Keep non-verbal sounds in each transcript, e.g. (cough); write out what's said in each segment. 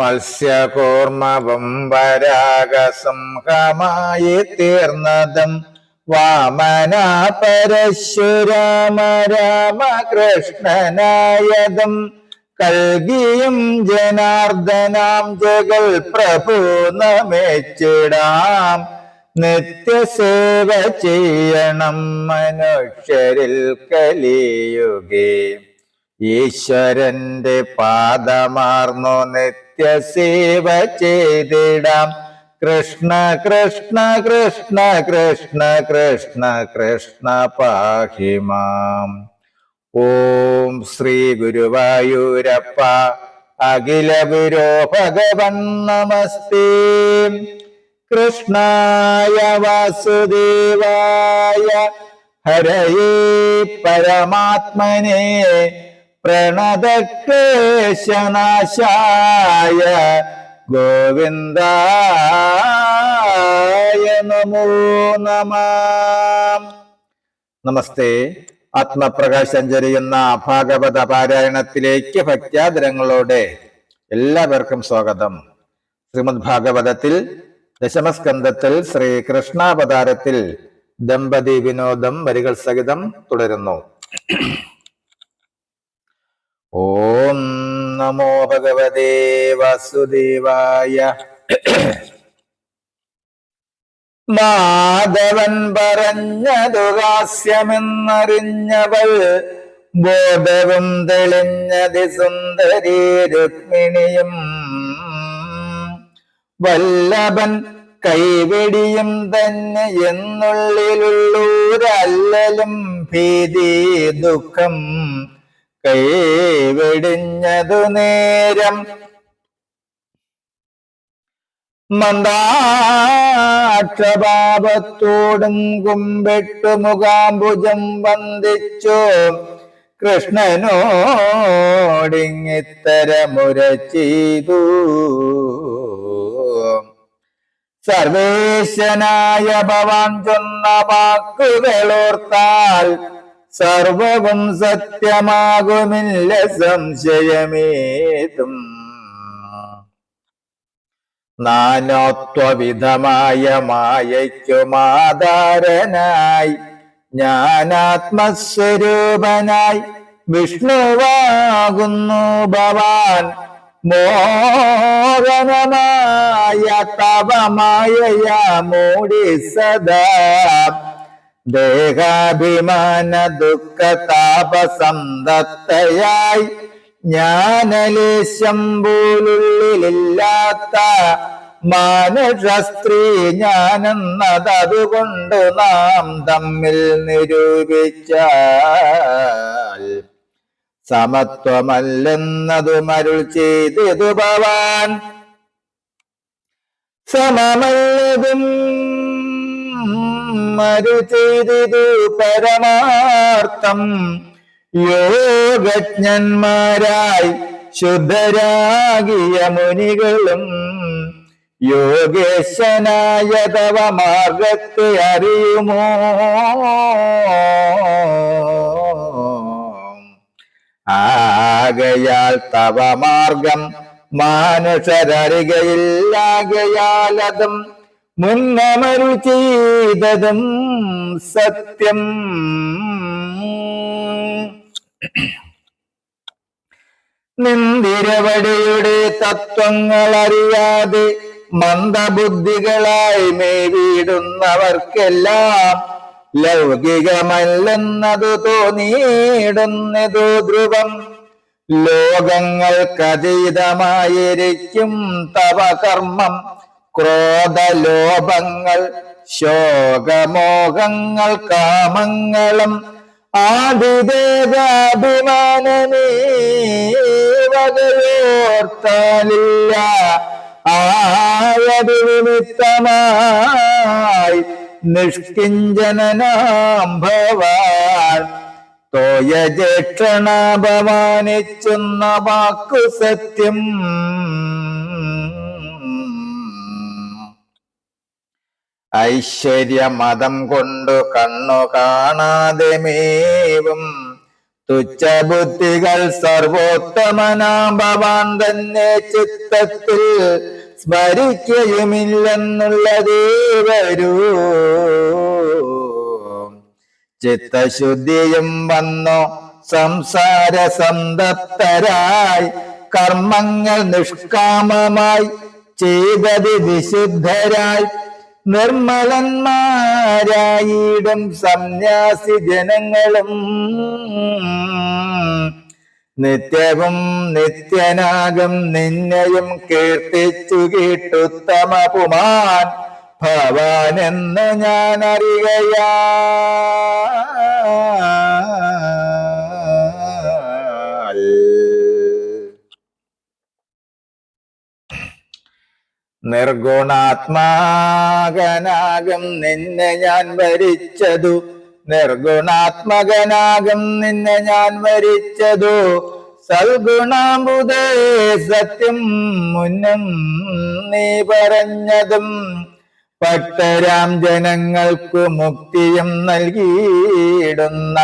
മത്സ്യകൂർമ്മവും വരാഗസംഹമായി തീർന്നതും വാമന പരശുരാമ രാമകൃഷ്ണനായതും കൽകിയും ജനാർദ്ദനാം ജഗൽ പ്രഭു നമിച്ചിടാം നിത്യസേവ ചെയ്യണം മനുഷ്യരിൽ കലിയുകേ ഈശ്വരന്റെ പാദമാർന്നു നിത്യസേവ ചെയ്തിടാം. കൃഷ്ണ കൃഷ്ണ കൃഷ്ണ കൃഷ്ണ കൃഷ്ണ കൃഷ്ണ പാഹിമാം ഓം ശ്രീ ഗുരുവായൂരപ്പ. അഖില ഗുരോ ഭഗവൻ നമസ്തേ. കൃഷ്ണായ വാസുദേവായ. ഹരയേ പരമാത്മനെ. പ്രണതക്ലേശനാശായ ഗോവിന്ദായ നമോ നമ. നമസ്തേ. ആത്മപ്രകാശം ചൊരിയുന്ന ഭാഗവത പാരായണത്തിലേക്ക് ഭക്യാദരങ്ങളോടെ എല്ലാവർക്കും സ്വാഗതം. ശ്രീമദ് ഭാഗവതത്തിൽ ദശമസ്കന്ധത്തിൽ ശ്രീ കൃഷ്ണാവതാരത്തിൽ ദമ്പതി വിനോദം വരികൾ സഹിതം തുടരുന്നു. ഓം നമോ ഭഗവതേ വാസുദേവായ (clears throat) മാധവൻ പറഞ്ഞതു ഹാസ്യമെന്നറിഞ്ഞവൾ ബോധവും തെളിഞ്ഞതി സുന്ദരി രുക്മിണിയും വല്ലഭൻ കൈവെടിയും തന്നെ എന്നുള്ളിലുള്ളൂരല്ലലും ഭീതി ദുഃഖം കൈവെടിഞ്ഞതു നേരം മന്ദാക്ഷപാപത്തോടും കുമ്പിട്ടു മുഖാംബുജം വന്ദിച്ചു. കൃഷ്ണനോടിങ്ങിത്തരമുര ചെയ്തു സർവേശനായ ഭവാൻ ചൊന്ന വാക്കുകളോർത്താൽ സർവവും സത്യമാകുമില്ല സംശയമേതും. നാനോത്വവിധമായ മായയ്ക്കുമാധാരനായി ജ്ഞാനാത്മസ്വരൂപനായി വിഷ്ണുവാകുന്നു ഭവാൻ. മോഹനമായ തപമായ മൂടി സദാ ദേഹാഭിമാന ദുഃഖ താപസന്തത്തയായി ജ്ഞാനലേശം പോലുള്ളിലില്ലാത്ത മാനുഷസ്ത്രീ ഞാനെന്നതുകൊണ്ട് നാം തമ്മിൽ നിരൂപിച്ച സമത്വമല്ലെന്നതു മരുൾ ചെയ്തു ഭവാൻ സമമല്ലതും മരു ചെയ്തിതു പരമാർത്ഥം. യോഗജ്ഞന്മാരായി ശുദ്ധരാകിയ മുനികളും യോഗേശനായ തവ മാർഗത്തെ അറിയുമോ? ആകയാൽ തവ മാർഗം മാനുഷരറികയില്ലാകയാൽ അതും മുന്നമരു ചെയ്തതും സത്യം. നിന്തിരവടിയുടെ തത്വങ്ങൾ അറിയാതെ മന്ദബുദ്ധികളായി മേവിടുന്നവർക്കെല്ലാം ലൗകികമല്ലെന്നതു തോന്നിയിടുന്നതോ ധ്രുവം. ലോകങ്ങൾക്കതീതമായിരിക്കും തവ കർമ്മം ക്രോധലോഭങ്ങൾ ശോകമോഹങ്ങൾ കാമങ്ങളും ആദിദേവാഭിമാനമേ ആയതു നിമിത്തമായി നിഷ്കിഞ്ചനാം ഭവാൻ. തോയജേക്ഷണ ഭവാനിച്ചുന്ന വാക്കു സത്യം. ഐശ്വര്യമതം കൊണ്ടു കണ്ണു കാണാതെ മേവും. തുച്ഛബുദ്ധികൾ സർവോത്തമനാം ഭവാൻ തന്നെ ചിത്തത്തിൽ സ്മരിക്കയുമില്ലെന്നുള്ളതേ വരൂ. ചിത്തശുദ്ധിയും വന്നു സംസാര സന്തപ്തരായി കർമ്മങ്ങൾ നിഷ്കാമമായി ചെയ്തത് വിശുദ്ധരായി നിർമ്മലന്മാരായിടും സന്യാസി ജനങ്ങളും. നിത്യവും നിത്യനാകും നിന്നെയും കീർത്തിച്ചു കേട്ടുത്തമ പുമാൻ ഭവാനെന്ന് ഞാൻ അറിയയാൽ നിർഗുണാത്മാകനാകും നിന്നെ ഞാൻ വരിച്ചതു. നിർഗുണാത്മകനാകും നിന്നെ ഞാൻ വരിച്ചതു. സൽഗുണാമ്പുതേ സത്യം മുന്നും നീ പറഞ്ഞതും. ഭക്തരാം ജനങ്ങൾക്കു മുക്തിയും നൽകിയിടുന്ന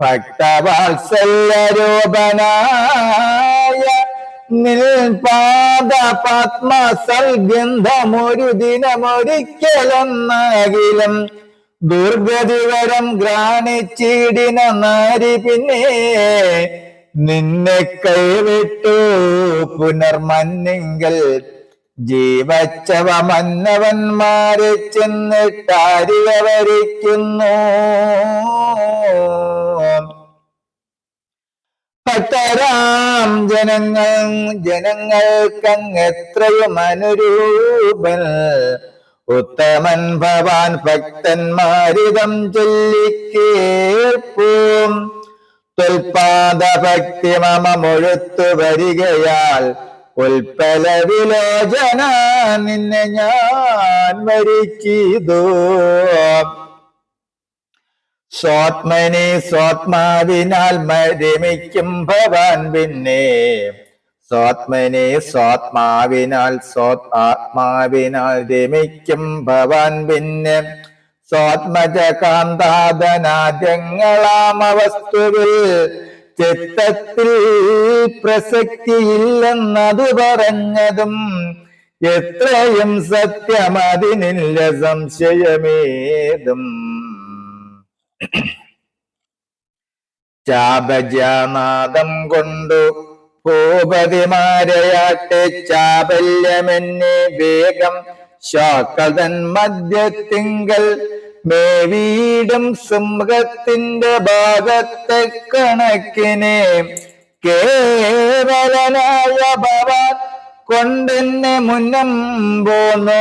ഭക്തവാത്സല്യരൂപനായ നിൽപാദ പത്മ സൽഗന്ധമൊരു ദിനമൊരിക്കലെന്നകിലും ദുർഗതിവരം ഗ്രാണിച്ചിടിന നാരി പിന്നെ നിന്നെ കൈവിട്ടു പുനർമന്നിങ്കൽ ജീവച്ചവ മന്നവന്മാരെ ചെന്നിട്ടാരിക വരിക്കുന്നു ഭക്തരാം ജനങ്ങൾ ജനങ്ങൾക്കങ്ങെത്രയും അനുരൂപൻ ഉത്തമൻ ഭവാൻ ഭക്തന്മാരിതം ചൊല്ലിക്കേൾപ്പും. തുൽപാദ ഭക്തി മമ മുഴുത്തു വരികയാൽ ഉൽപ്പല വിലോചന നിന്നെ ഞാൻ വരിച്ചിതോ സ്വാത്മനെ സ്വാത്മാവിനാൽ രമിക്കും ഭവാൻ പിന്നെ. സ്വാത്മനെ സ്വാത്മാവിനാൽ സ്വാത്മാവിനാൽ രമിക്കും ഭവാൻ പിന്നെ. സ്വാത്മജ വസ്തുവിൽ ചിത്തത്തിൽ പ്രസക്തിയില്ലെന്നത് പറഞ്ഞതും എത്രയും സത്യമതിനില്ല സംശയമേതും. ചാപജാനാദം കൊണ്ടു ഭൂപതിമാരയാട്ടെ ചാബല്യമെന്നെ വേഗം ശാക്കതൻ മധ്യത്തിങ്കൽ മേവീടും സിംഹത്തിന്റെ ഭാഗത്തെ കണക്കിനെ കേവലനായ ഭവാൻ കൊണ്ടെന്നെ മുന്നം പോന്നു.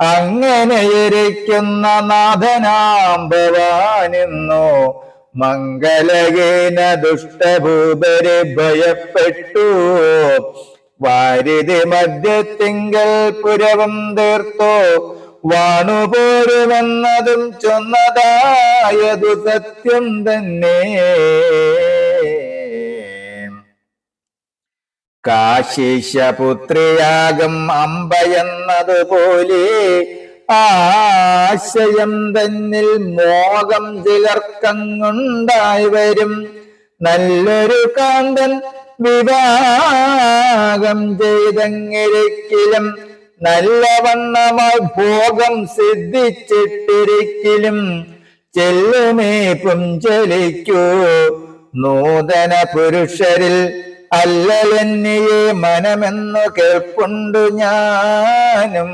അങ്ങനെ ഇരിക്കുന്ന നാഥനാം ഭവാനിന്നു മംഗലകേന ദുഷ്ടഭൂപരെ ഭയപ്പെട്ടു വാരിതി മധ്യത്തിങ്കൽ പുരവും തീർത്തു. വാണുപോരുമെന്നതും ചൊന്നതായതു സത്യം തന്നെ. കാശീശപുത്രിയാകും അമ്പയെന്നതുപോലെ ആശയം തന്നിൽ മോഹം ചിലർക്കങ്ങുണ്ടായി വരും. നല്ലൊരു കാന്തൻ വിവാഹം ചെയ്തെങ്ങിരിക്കലും നല്ലവണ്ണമായി ഭോഗം സിദ്ധിച്ചിട്ടിരിക്കലും ചെല്ലുമേ പുഞ്ചലിക്കൂ. നൂതന പുരുഷരിൽ അല്ലലെന്നിയെ മനമെന്നു കേൾപ്പുണ്ടു ഞാനും.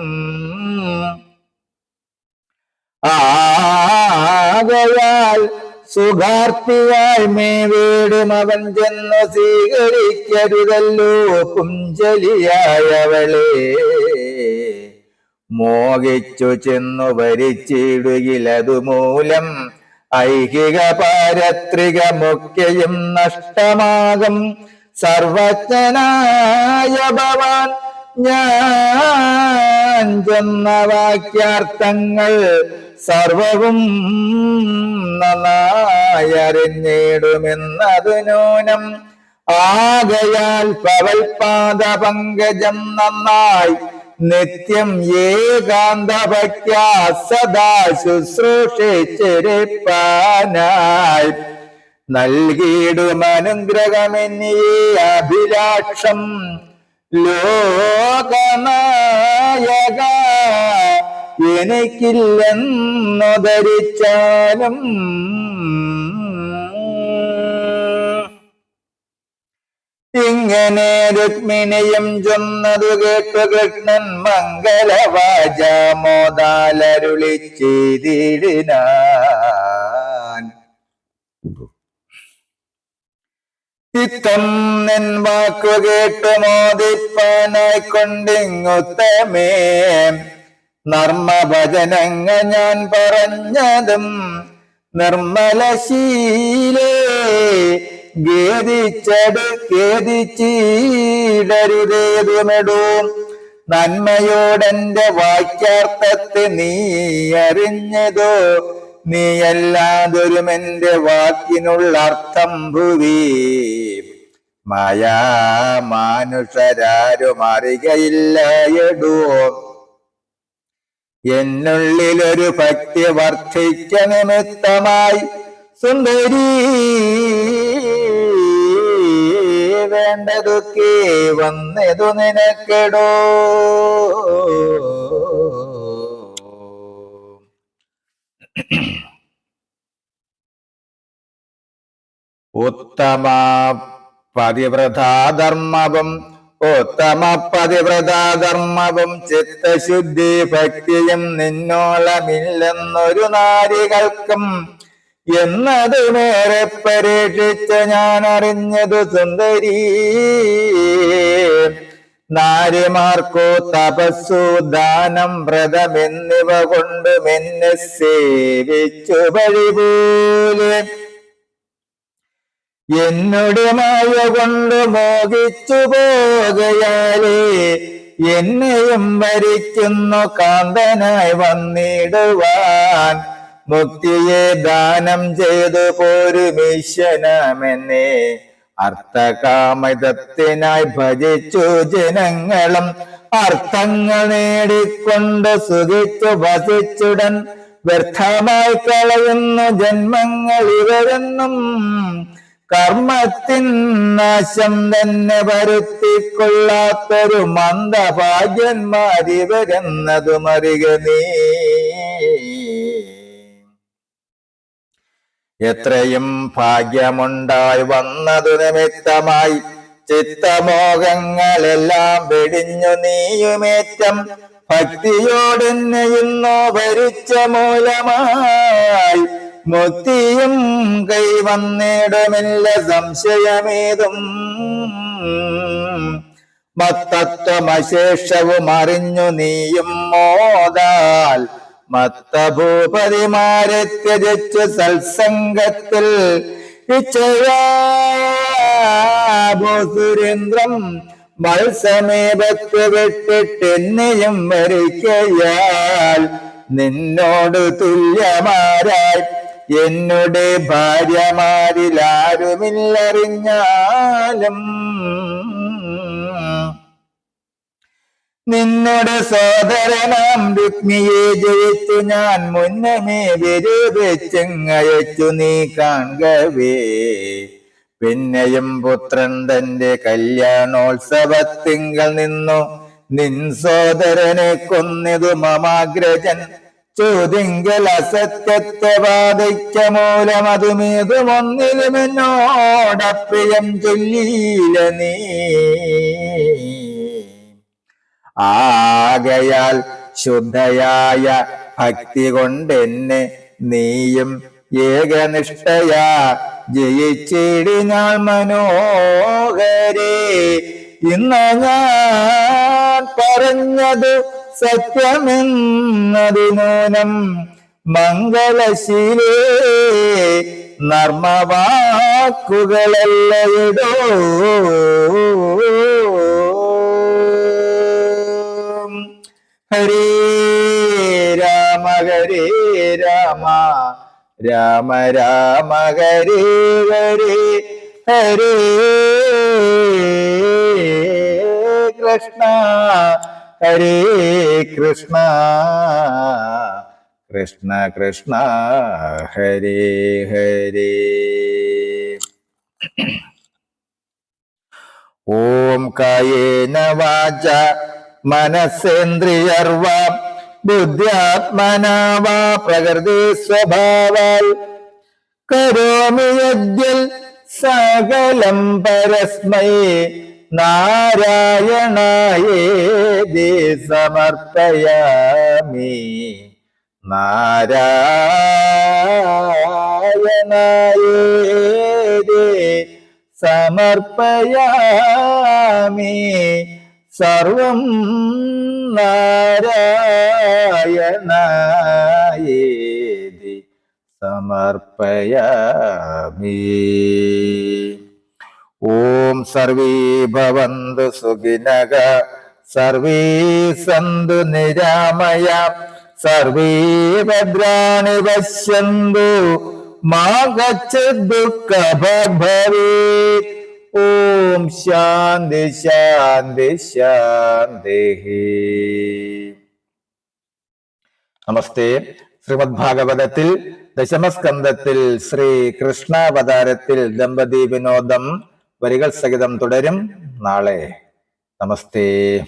ആകയാൽ സുഖാർത്തിയായി മേ വീടും അവൻ ചെന്ന് സ്വീകരിക്കരുതല്ലോ പുഞ്ചലിയായവളെ. മോഹിച്ചു ചെന്നു ഭരിച്ചിടുകിലതു മൂലം ഐഹിക പാരത്രികമൊക്കെയും നഷ്ടമാകും. സർവജ്ഞനായ ഭവാൻ ഞാൻ ചെന്ന വാക്യാർത്ഥങ്ങൾ സർവവും നന്നായി അറിഞ്ഞിടുമെന്നതു നൂനം ആകയാൽ പവൽപാദ പങ്കജം നന്നായി. നിത്യം ഏകാന്ത ഭക്യാ സദാ ശുശ്രൂഷിച്ചിരിപ്പാനായി നൽകിയിടുമനുഗ്രഹമെന്നിയേ അഭിലാഷം. ലോകനായക എനിക്കില്ലെന്നു ധരിച്ചാലും ഇങ്ങനെ രുക്മിണിയും ചൊന്നതു കേട്ടു കൃഷ്ണൻ മംഗളവാചാമോദാലരുളി ചെയ്തിടിനാൻ ഇത്തം നിൻ വാക്കു കേട്ടു മോദിപ്പാനായി കൊണ്ടിങ്ങുത്തമേ. നർമ്മഭജനങ്ങ ഞാൻ പറഞ്ഞതും നിർമ്മലശീലേ. ഖേദിച്ചട് ഖേദിച്ചിടരുതേതുമെടൂ. നന്മയോടെന്റെ വാക്യാർത്ഥത്തെ നീ അറിഞ്ഞതോ നീയല്ലാതൊരും എന്റെ വാക്കിനുള്ള അർത്ഥം ഭുവി. മായാ മാനുഷരാരും അറികയില്ലയടൂ എന്നുള്ളിലൊരു ഭക്തി വർദ്ധിക്ക നിമിത്തമായി സുന്ദരി വേണ്ടതൊക്കെ വന്നതു നിനക്കെടോ. ഉത്തമ പതിവ്രതാധർമ്മവും ഉത്തമ പതിവ്രതാധർമ്മവും ചിത്തശുദ്ധി ഭക്തിയും നിന്നോളമില്ലെന്നൊരു നാരികൾക്കും എന്നതുമേറെ പരീക്ഷിച്ച് ഞാൻ അറിഞ്ഞതു സുന്ദരി. നാരിമാർക്കു തപസ്സു ദാനം വ്രതം എന്നിവ കൊണ്ടും എന്നെ സേവിച്ചു വഴിപോലെ. എന്നോട് മായ കൊണ്ട് മോഹിച്ചു പോകയാലേ എന്നെയും വരിക്കുന്നു കാന്തനായി വന്നിടുവാൻ. മുക്തിയെ ദാനം ചെയ്തു പോരുമീശ്വനമെന്നെ അർത്ഥകാമതത്തിനായി ഭജിച്ചു ജനങ്ങളും അർത്ഥങ്ങൾ നേടിക്കൊണ്ട് സുഖിച്ചു വസിച്ചുടൻ വ്യർത്ഥമായി കളയുന്നു ജന്മങ്ങൾ ഇവരെന്നും കർമ്മത്തിൻ നാശം തന്നെ വരുത്തിക്കൊള്ളാത്തൊരു മന്ദഭാഗ്യന്മാരിവരെന്നതുമറിക നീ. എത്രയും ഭാഗ്യമുണ്ടായി വന്നതു നിമിത്തമായി ചിത്തമോഹങ്ങളെല്ലാം വെടിഞ്ഞു നീയുമേറ്റം. ഭക്തിയോടെന്നെയുന്നോ ഭരിച്ച മൂലമായി മുക്തിയും കൈവന്നിടുമില്ല സംശയമേതും. മത്തത്വമശേഷവും അറിഞ്ഞു നീയും മോദാൽ. മത്തഭൂപതിമാരെ ത്യജിച്ചു സത്സംഗത്തിൽ. ഇച്ഛയാസുരേന്ദ്രം മത്സമീപത്ത് വിട്ടിട്ട് എന്നെയും വരിക്കയാൽ നിന്നോട് തുല്യമാരായി. എന്നുടെ ഭാര്യമാരിൽ ആരുമില്ലറിഞ്ഞാലും നിന്നോട് സോദരനാം രുക്മിയെ ജയിച്ചു ഞാൻ മുന്നമേ വിരൂപിച്ചങ്ങയച്ചു നീ കാണവേ പിന്നെയും പുത്രൻ തന്റെ കല്യാണോത്സവത്തിങ്കൽ നിന്നു. നിൻ സോദരനെ കൊന്നതു മമാഗ്രജൻ. ചോദിങ്കൽ അസത്യത്തെ ബാധിക്ക മൂലം അതുമേതും ഒന്നിലും എന്നോടപ്രിയം ചൊല്ലീല നീ. ആകയാൽ ശുദ്ധയായ ഭക്തി കൊണ്ടെന്നെ നീയും ഏകനിഷ്ഠയാ. ജയിച്ചിടി ഞാൻ മനോഹരേ. ഇന്ന് ഞാൻ പറഞ്ഞത് സത്യമെന്നതിനൂനം മംഗളശീലേ. നർമ്മവാക്കുകളല്ലയിടോ ഹരേ രാമ ഹരേ രാമ രാമ രാമ ഹരേ ഹരേ ഹരേ കൃഷ്ണ ഹരേ കൃഷ്ണ കൃഷ്ണ കൃഷ്ണ ഹരേ ഹരേ ഓം കായേന വാച മനസ്സേന്ദ്രിയർവ ബുദ്ധ്യാത്മനാവാ പ്രകൃതി സ്വഭാവാൽ. കരോമി യജ്ഞൽ സകലം പരസ്മൈ നാരായണായേതി സമർപ്പയാമി. നാരായണായേതി സമർപ്പയാമി. സർവം നാരായണേതി സമർപ്പയാമി. ഓം സർവേ ഭവന്തു സുഖിനക സർവേ സന്തു നിരാമയ സർവേ ഭദ്രാണി പശ്യന്തു മാ ഗച്ഛത് ദുഃഖ ഭവേത്. ഓം ശാന്തി ശാന്തി ശാന്തി. നമസ്തേ. ശ്രീമദ് ഭാഗവതത്തിൽ ദശമസ്കന്ധത്തിൽ ശ്രീ കൃഷ്ണാവതാരത്തിൽ ദമ്പതി വിനോദം വരികൾ സഹിതം തുടരും. നാളെ. നമസ്തേ.